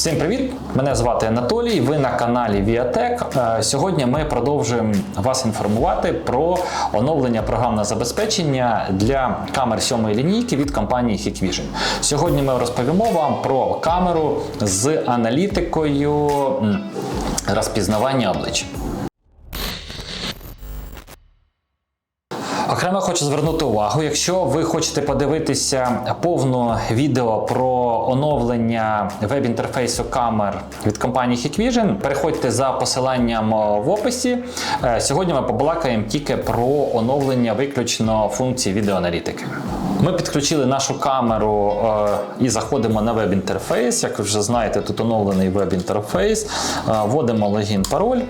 Всім привіт! Мене звати Анатолій. Ви на каналі Віатек. Сьогодні ми продовжуємо вас інформувати про оновлення програмного забезпечення для камер сьомої лінійки від компанії Hikvision. Сьогодні ми розповімо вам про камеру з аналітикою розпізнавання обличчя. Окремо хочу звернути увагу, якщо ви хочете подивитися повну відео про оновлення веб-інтерфейсу камер від компанії Hikvision, переходьте за посиланням в описі. Е, Сьогодні ми побалакаємо тільки про оновлення виключно функції відеоаналітики. Ми підключили нашу камеру е, і заходимо на веб-інтерфейс. Як ви вже знаєте, тут оновлений веб-інтерфейс. Е, Вводимо логін, пароль.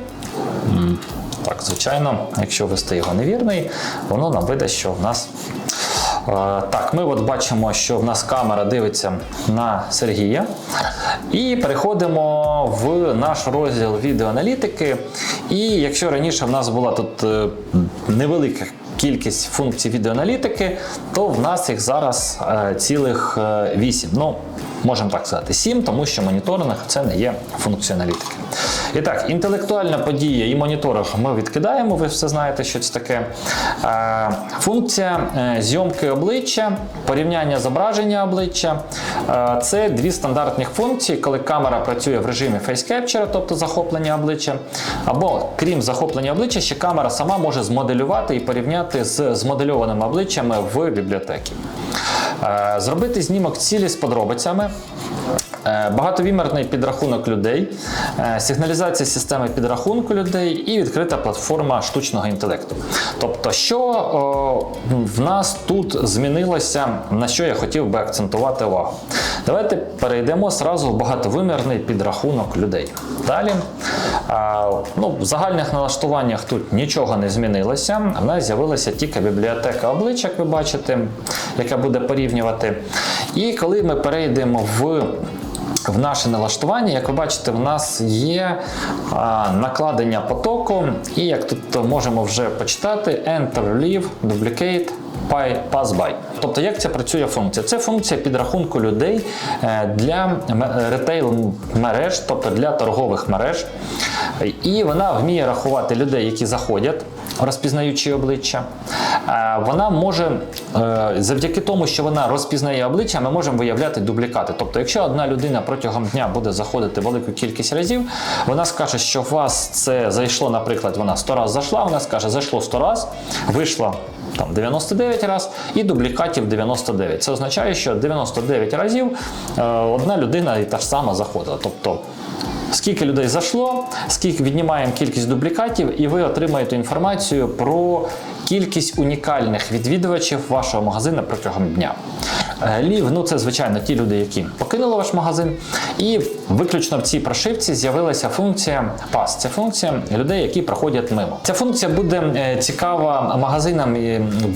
Так, звичайно, якщо ввести його невірний, воно нам видасть, що в нас. Е, Так, ми от бачимо, що в нас камера дивиться на Сергія. І переходимо в наш розділ відеоаналітики. І якщо раніше в нас була тут е, невелика кількість функцій відеоаналітики, то в нас їх зараз е, цілих 8. Ну, можемо так сказати, 7, тому що моніторинг це не є функція аналітики. І так, інтелектуальна подія і моніторинг ми відкидаємо, ви все знаєте, що це таке. Е, Функція е, зйомки обличчя, порівняння зображення обличчя. Е, Це дві стандартні функції, коли камера працює в режимі Capture, тобто захоплення обличчя. Або крім захоплення обличчя, ще камера сама може змоделювати і порівняти з змодельованими обличчями в бібліотекі. Е, Зробити знімок цілі з подробицями. Е, Багатовімерний підрахунок людей, е, сигналізація системи підрахунку людей і відкрита платформа штучного інтелекту. Тобто, що о, в нас тут змінилося, на що я хотів би акцентувати увагу. Давайте перейдемо зразу в багатовимірний підрахунок людей. Далі, е, ну, в загальних налаштуваннях тут нічого не змінилося. В нас з'явилася тільки бібліотека обличчя, як ви бачите, яка буде порівнювати. І коли ми перейдемо в в наше налаштування, як ви бачите, в нас є накладення потоку, і як тут можемо вже почитати Enter, Leave, Duplicate, Py- Pass by. Тобто, як ця працює функція? Це функція підрахунку людей е, для ретейл мереж, тобто для торгових мереж. І вона вміє рахувати людей, які заходять, розпізнаючи обличчя. Вона може е, завдяки тому, що вона розпізнає обличчя, ми можемо виявляти дублікати. Тобто, якщо одна людина протягом дня буде заходити велику кількість разів, вона скаже, що у вас це зайшло, наприклад, вона 100 разів зайшла, вона скаже, зайшло 100 разів, вийшло там 99 разів і дублікатів 99. Це означає, що 99 разів е, одна людина і та ж сама заходила. Тобто Скільки людей зайшло, скільки віднімаємо кількість дублікатів, і ви отримаєте інформацію про кількість унікальних відвідувачів вашого магазину протягом дня. Лів, ну це звичайно ті люди, які покинули ваш магазин. І виключно в цій прошивці з'явилася функція PAS. Це функція людей, які проходять мимо. Ця функція буде е, цікава магазинам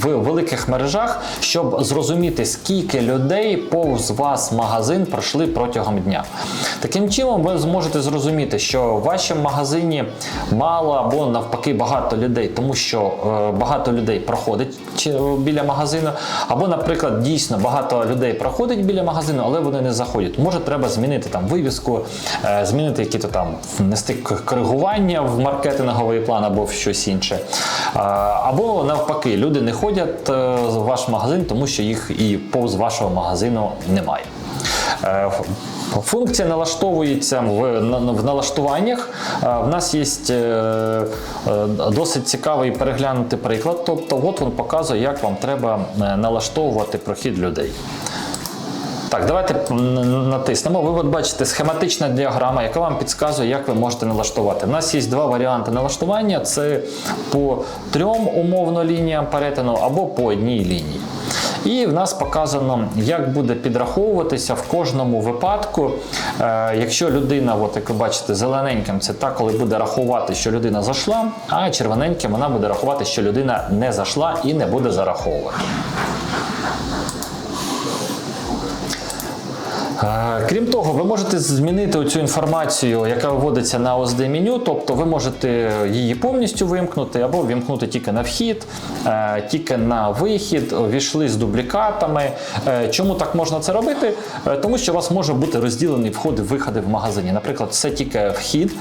в великих мережах, щоб зрозуміти, скільки людей повз вас магазин пройшли протягом дня. Таким чином, ви зможете зрозуміти, що в вашому магазині мало або навпаки багато людей, тому що е, багато людей проходить біля магазину, або, наприклад, дійсно багато людей проходить біля магазину, але вони не заходять. Може, треба змінити там вивіску, е, змінити якісь там внести коригування в маркетинговий план або в щось інше. Або навпаки, люди не ходять е, в ваш магазин, тому що їх і повз вашого магазину немає. Функція налаштовується в, в налаштуваннях. В нас є е, е, досить цікавий переглянути приклад. Тобто, от він показує, як вам треба е, налаштовувати прохід людей. Так, давайте натиснемо. Ви от бачите схематична діаграма, яка вам підказує, як ви можете налаштувати. У нас є два варіанти налаштування: це по трьом умовно лініям перетину або по одній лінії. І в нас показано, як буде підраховуватися в кожному випадку. Е, якщо людина, от як ви бачите, зелененьким це та, коли буде рахувати, що людина зайшла, а червоненьким вона буде рахувати, що людина не зайшла і не буде зараховувати. Крім того, ви можете змінити цю інформацію, яка виводиться на OSD меню, тобто ви можете її повністю вимкнути або вимкнути тільки на вхід, е, тільки на вихід, війшли з дублікатами. Е, Чому так можна це робити? Е, Тому що у вас може бути розділений входи-виходи в магазині. Наприклад, це тільки вхід,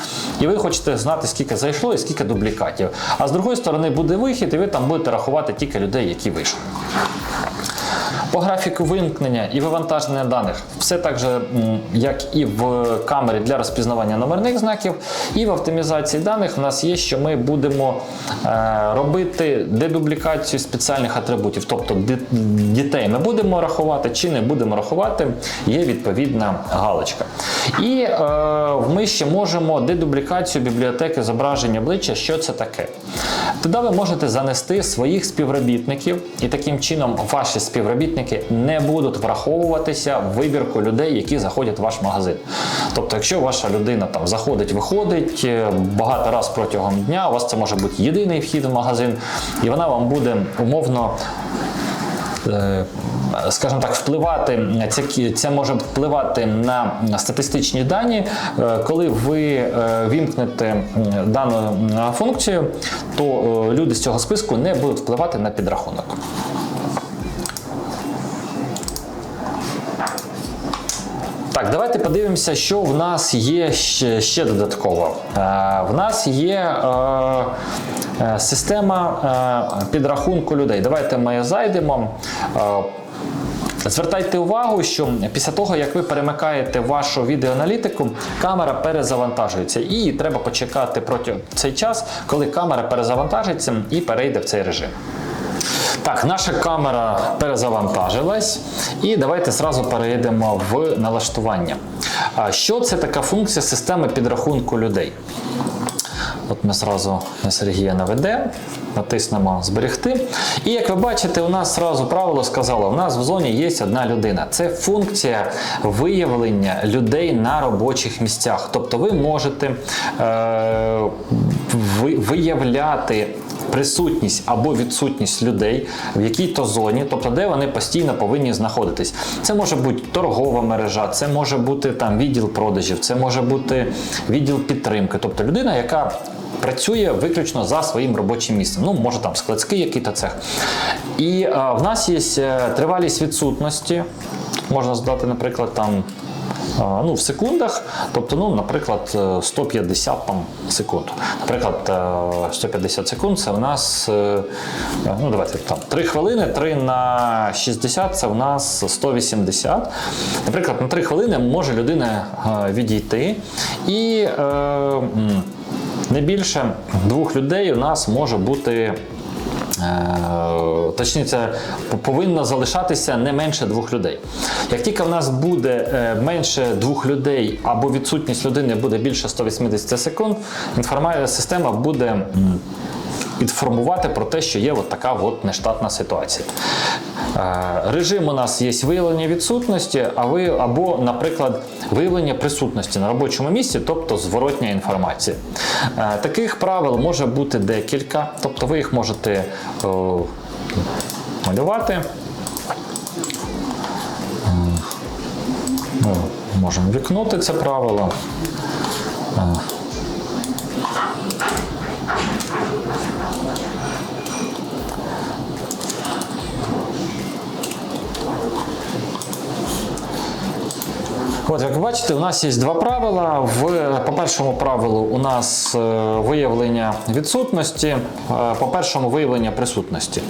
і ви хочете знати, скільки зайшло і скільки дублікатів. А з другої сторони буде вихід, і ви там будете рахувати тільки людей, які вийшли. По графіку вимкнення і вивантаження даних все так же, як і в камері для розпізнавання номерних знаків, і в оптимізації даних в нас є, що ми будемо е, робити дедублікацію спеціальних атрибутів. Тобто дітей ми будемо рахувати чи не будемо рахувати, є відповідна галочка. І е, ми ще можемо дедублікацію бібліотеки зображення обличчя. Що це таке? Туди ви можете занести своїх співробітників, і таким чином ваші співробітники не будуть враховуватися в вибірку людей, які заходять в ваш магазин. Тобто, якщо ваша людина там заходить, виходить е, багато раз протягом дня, у вас це може бути єдиний вхід в магазин, і вона вам буде умовно е, скажімо так, впливати це, це може впливати на статистичні дані. Е, Коли ви вімкнете дану функцію, то люди з цього списку не будуть впливати на підрахунок. Так, давайте подивимося, що в нас є ще, ще додатково. Е, в нас є е, е, система е, підрахунку людей. Давайте ми зайдемо. Е, Звертайте увагу, що після того, як ви перемикаєте вашу відеоаналітику, камера перезавантажується. І треба почекати протягом цей час, коли камера перезавантажиться і перейде в цей режим. Так, наша камера перезавантажилась, і давайте зразу перейдемо в налаштування. Що це така функція системи підрахунку людей? От ми зразу на Сергія наведемо, натиснемо зберегти. І як ви бачите, у нас зразу правило сказало: у нас в зоні є одна людина. Це функція виявлення людей на робочих місцях. Тобто ви можете е, ви- виявляти присутність або відсутність людей в якій-то зоні, тобто де вони постійно повинні знаходитись. Це може бути торгова мережа, це може бути там відділ продажів, це може бути відділ підтримки, тобто людина, яка працює виключно за своїм робочим місцем. Ну, може там складський який-то цех. І е, в нас є е, тривалість відсутності. Можна здати, наприклад, там а, ну, в секундах, тобто, ну, наприклад, е, 150 там, секунд. Наприклад, е, 150 секунд це в нас, е, е, ну давайте там 3 хвилини, 3 на 60 це в нас 180. Наприклад, на 3 хвилини може людина е, відійти і е, не більше двох людей у нас може бути. Точніше, повинно залишатися не менше двох людей. Як тільки в нас буде е, менше двох людей або відсутність людини буде більше 180 секунд, інформаційна система буде інформувати про те, що є от така от нештатна ситуація. Е, Режим у нас є виявлення відсутності, або, наприклад, виявлення присутності на робочому місці, тобто зворотня інформація. Е, Таких правил може бути декілька, тобто ви їх можете малювати. Е, Ми можемо вікнути це правило. От, як ви бачите, у нас є два правила. В, по першому правилу у нас е, виявлення відсутності, е, по першому виявлення присутності.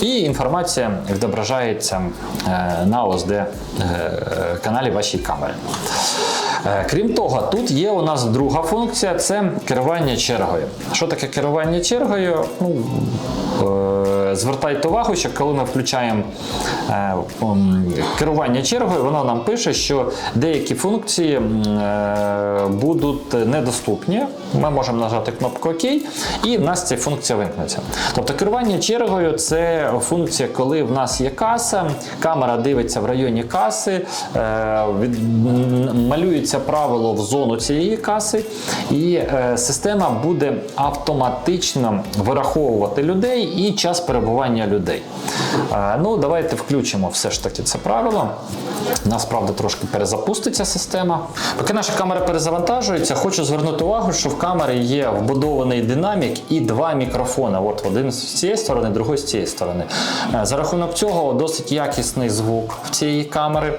І інформація відображається е, на ОСД каналі вашої камери. Е, Крім того, тут є у нас друга функція це керування чергою. Що таке керування чергою? Ну, е, звертайте увагу, що коли ми включаємо е, керування чергою, воно нам пише, що деякі функції будуть недоступні. Ми можемо нажати кнопку ОК, і в нас ця функція вимкнеться. Тобто керування чергою це функція, коли в нас є каса, камера дивиться в районі каси, е, малюється правило в зону цієї каси, і е, система буде автоматично вираховувати людей і час перебування людей. Е, Ну, давайте включимо все ж таки це правило. У нас, правда, трошки перезапуститься система. Поки наша камера перезавантажується, хочу звернути увагу, що в камері є вбудований динамік і два мікрофони. От один з цієї сторони, другий з цієї сторони. Е, За рахунок цього досить якісний звук в цієї камери.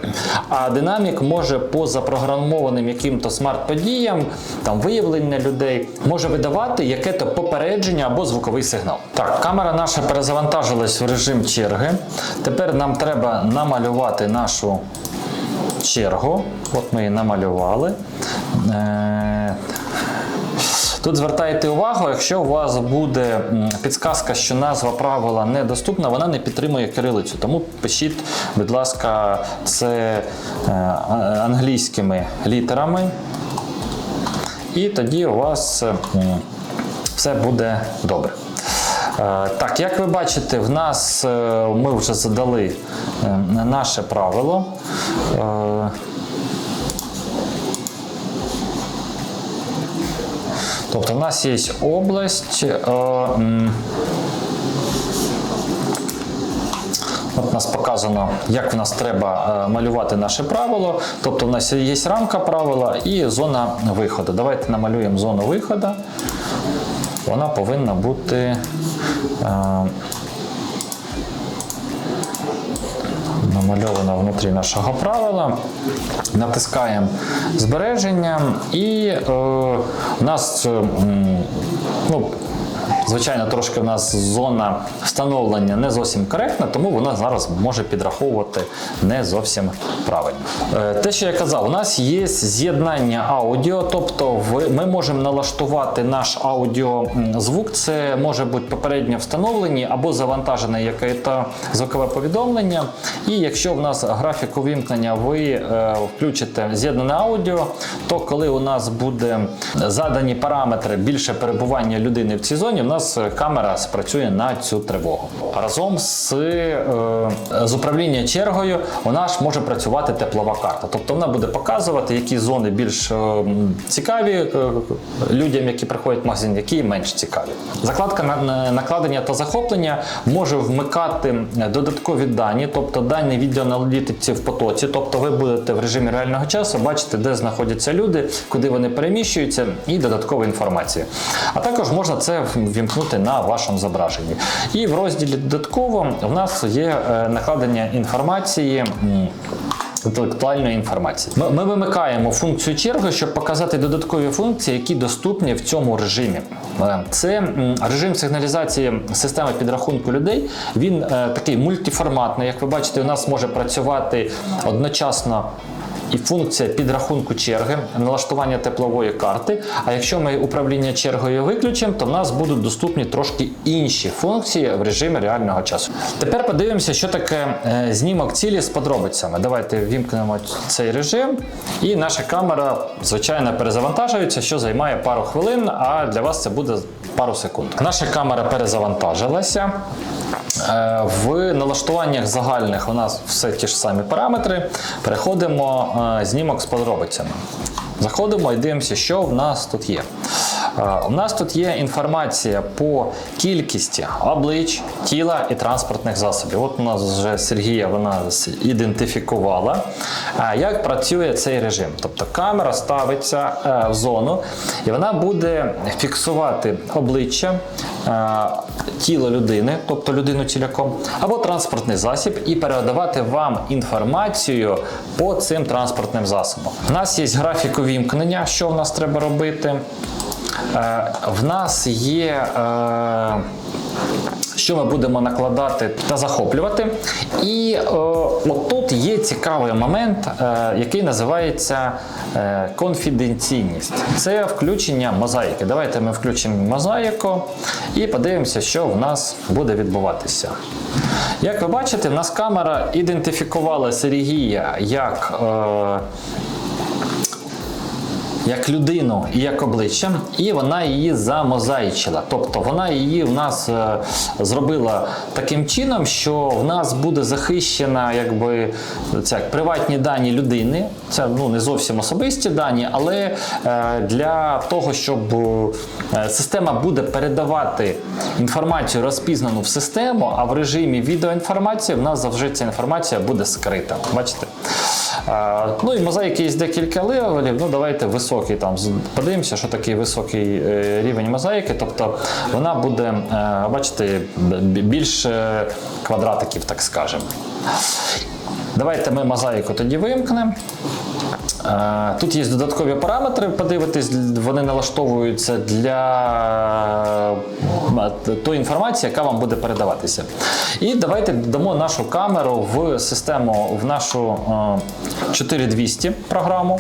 А динамік може по запрограмованим яким-то смарт-подіям, там виявлення людей, може видавати яке-то попередження або звуковий сигнал. Так, камера наша перезавантажилась в режим черги. Тепер нам треба намалювати нашу чергу. От ми її намалювали. Е, Тут звертайте увагу, якщо у вас буде підсказка, що назва правила недоступна, вона не підтримує кирилицю. Тому пишіть, будь ласка, це е, англійськими літерами. І тоді у вас е, все буде добре. Е, Так, як ви бачите, в нас ми вже задали наше правило. Тобто в нас є область. Е, От у нас показано, як в нас треба е, малювати наше правило. Тобто, в нас є рамка правила і зона виходу. Давайте намалюємо зону виходу. Вона повинна бути. Намальована внутрі нашого правила. Натискаємо збереження, і е, у нас, е, ну, звичайно, трошки в нас зона встановлення не зовсім коректна, тому вона зараз може підраховувати не зовсім правильно. Е, те, що я казав, у нас є з'єднання аудіо, тобто ми можемо налаштувати наш аудіозвук. Це може бути попередньо встановлені або завантажене якесь звукове повідомлення. І якщо в нас графік увімкнення ви е, включите з'єднане аудіо, то коли у нас буде задані параметри більше перебування людини в цій зоні, нас е, камера спрацює на цю тривогу. Разом з, е, з управління чергою вона ж може працювати теплова карта. Тобто вона буде показувати, які зони більш е, цікаві людям, які приходять в магазин, які менш цікаві. Закладка на накладення та захоплення може вмикати додаткові дані, тобто дані відеоаналітиці в потоці. Тобто ви будете в режимі реального часу бачити, де знаходяться люди, куди вони переміщуються, і додаткова інформація. А також можна це вімкнути на вашому зображенні. І в розділі додатково в нас є е, накладення інформації. Інтелектуальної інформації. Ми, ми вимикаємо функцію черги, щоб показати додаткові функції, які доступні в цьому режимі. Е, Це режим сигналізації системи підрахунку людей. Він е, такий мультиформатний. Як ви бачите, у нас може працювати одночасно. І функція підрахунку черги, налаштування теплової карти. А якщо ми управління чергою виключимо, то в нас будуть доступні трошки інші функції в режимі реального часу. Тепер подивимося, що таке е, знімок цілі з подробицями. Давайте вімкнемо цей режим, і наша камера, звичайно, перезавантажується, що займає пару хвилин, а для вас це буде пару секунд. Наша камера перезавантажилася. Е, В налаштуваннях загальних у нас все ті ж самі параметри. Переходимо е, знімок з подробицями. Заходимо і дивимося, що в нас тут є. Е, У нас тут є інформація по кількості облич, тіла і транспортних засобів. От у нас вже Сергія вона ідентифікувала, як працює цей режим. Тобто камера ставиться в зону і вона буде фіксувати обличчя, тіло людини, тобто людину ціляком, або транспортний засіб, і передавати вам інформацію по цим транспортним засобам. У нас є графік увімкнення, що в нас треба робити. Е, В нас є. е, що ми будемо накладати та захоплювати. І е, отут є цікавий момент, е, який називається е, конфіденційність. Це включення мозаїки. Давайте ми включимо мозаїку і подивимося, що в нас буде відбуватися. Як ви бачите, в нас камера ідентифікувала Сергія як. Е, як людину і як обличчя, і вона її замозаїчила. Тобто вона її в нас е, зробила таким чином, що в нас буде захищена якби це приватні дані людини. Це ну не зовсім особисті дані, але е, для того, щоб е, система буде передавати інформацію розпізнану в систему, а в режимі відеоінформації в нас завжди ця інформація буде скрита. Бачите? Ну і мозаїки є декілька левелів. Ну давайте високий там подивимося, що такий високий е, рівень мозаїки. Тобто вона буде, е, бачите, більше квадратиків, так скажемо. Давайте ми мозаїку тоді вимкнемо. Е, Тут є додаткові параметри, подивитись, вони налаштовуються для е, тої інформації, яка вам буде передаватися. І давайте дамо нашу камеру в систему, в нашу е, 4200 програму.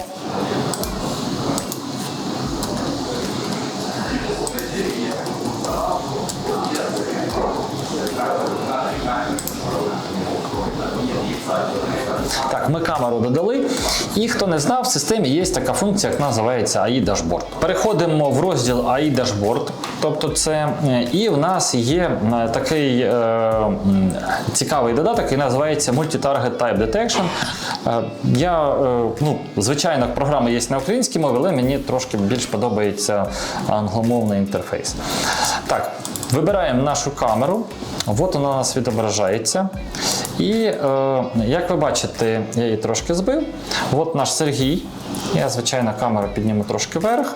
Так, ми камеру додали. І хто не знав, в системі є така функція, яка називається AI Dashboard. Переходимо в розділ AI Dashboard. Тобто це е, і в нас є е, такий е, цікавий додаток, який називається Multi-Target Type Detection. Е, я, е, ну, звичайно, програма є на українській мові, але мені трошки більш подобається англомовний інтерфейс. Так, вибираємо нашу камеру. От вона у нас відображається. І е, як ви бачите, я її трошки збив. От наш Сергій. Я, звичайно, камеру підніму трошки вверх.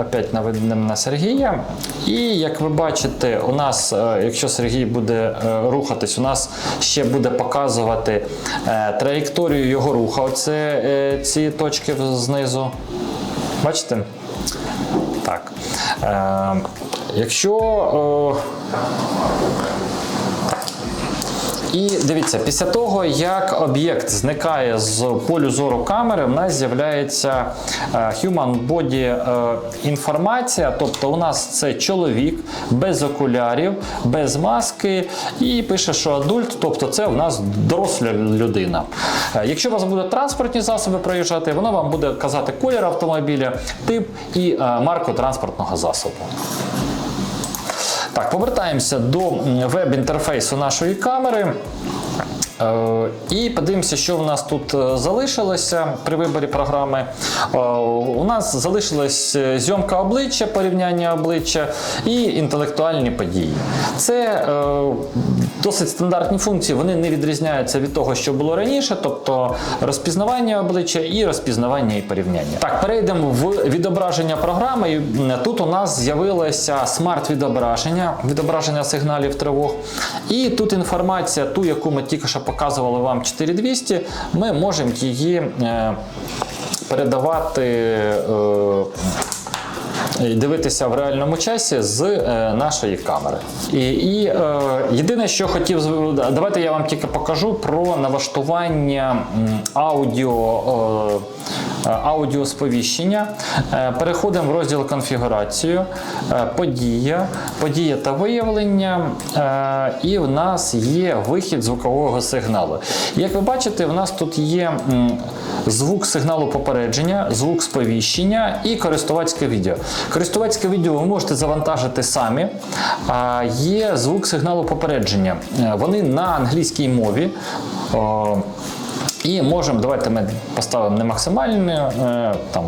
Опять наведемо на Сергія. І як ви бачите, у нас, е, якщо Сергій буде е, рухатись, у нас ще буде показувати е, траєкторію його руху. Оце ці точки знизу. Бачите? Так. Якщо. Е, і дивіться, після того, як об'єкт зникає з полю зору камери, в нас з'являється е, human body е, інформація. Тобто у нас це чоловік без окулярів, без маски, і пише, що адульт, тобто це у нас доросла людина. Якщо у вас будуть транспортні засоби проїжджати, воно вам буде казати колір автомобіля, тип і марку транспортного засобу. Так, повертаємося до веб-інтерфейсу нашої камери. Е, І подивимося, що в нас тут е, залишилося при виборі програми. Е, У нас залишилась зйомка обличчя, порівняння обличчя і інтелектуальні події. Це досить стандартні функції, вони не відрізняються від того, що було раніше, тобто розпізнавання обличчя і розпізнавання і порівняння. Так, перейдемо в відображення програми. І, Тут у нас з'явилося смарт-відображення, відображення сигналів тривог. І тут інформація, ту, яку ми тільки що показували вам 4200, ми можемо її е, передавати. Е, дивитися в реальному часі з е, нашої камери. І, і е, єдине, що хотів давайте я вам тільки покажу про налаштування аудіо. Е, Аудіосповіщення. Е, Переходимо в розділ конфігурацію, е, подія, подія та виявлення. е, І в нас є вихід звукового сигналу. Як ви бачите, в нас тут є звук сигналу попередження, звук сповіщення і користувацьке відео. Користувацьке відео ви можете завантажити самі. А є звук сигналу попередження. Е, Вони на англійській мові. І можемо, давайте ми поставимо не максимальне, е, там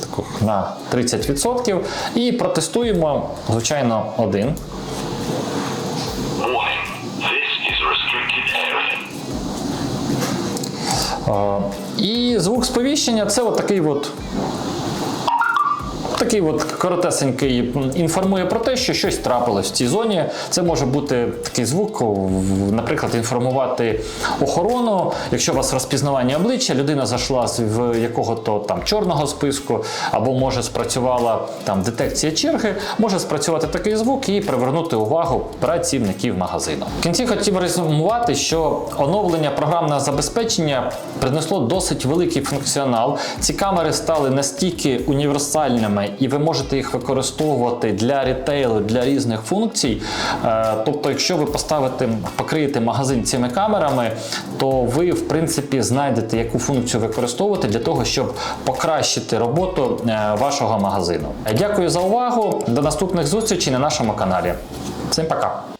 таку на 30% і протестуємо, звичайно, один. І звук сповіщення це от такий от. Такий от коротесенький інформує про те, що щось трапилось в цій зоні. Це може бути такий звук, наприклад, інформувати охорону. Якщо у вас розпізнавання обличчя, людина зайшла з якого-то там чорного списку, або може спрацювала там детекція черги, може спрацювати такий звук і привернути увагу працівників магазину. В кінці хотів резюмувати, що оновлення програмного забезпечення принесло досить великий функціонал. Ці камери стали настільки універсальними і ви можете їх використовувати для рітейлу, для різних функцій. Е, Тобто, якщо ви поставите, покриєте магазин цими камерами, то ви, в принципі, знайдете, яку функцію використовувати для того, щоб покращити роботу е, вашого магазину. Дякую за увагу. До наступних зустрічей на нашому каналі. Всім пока!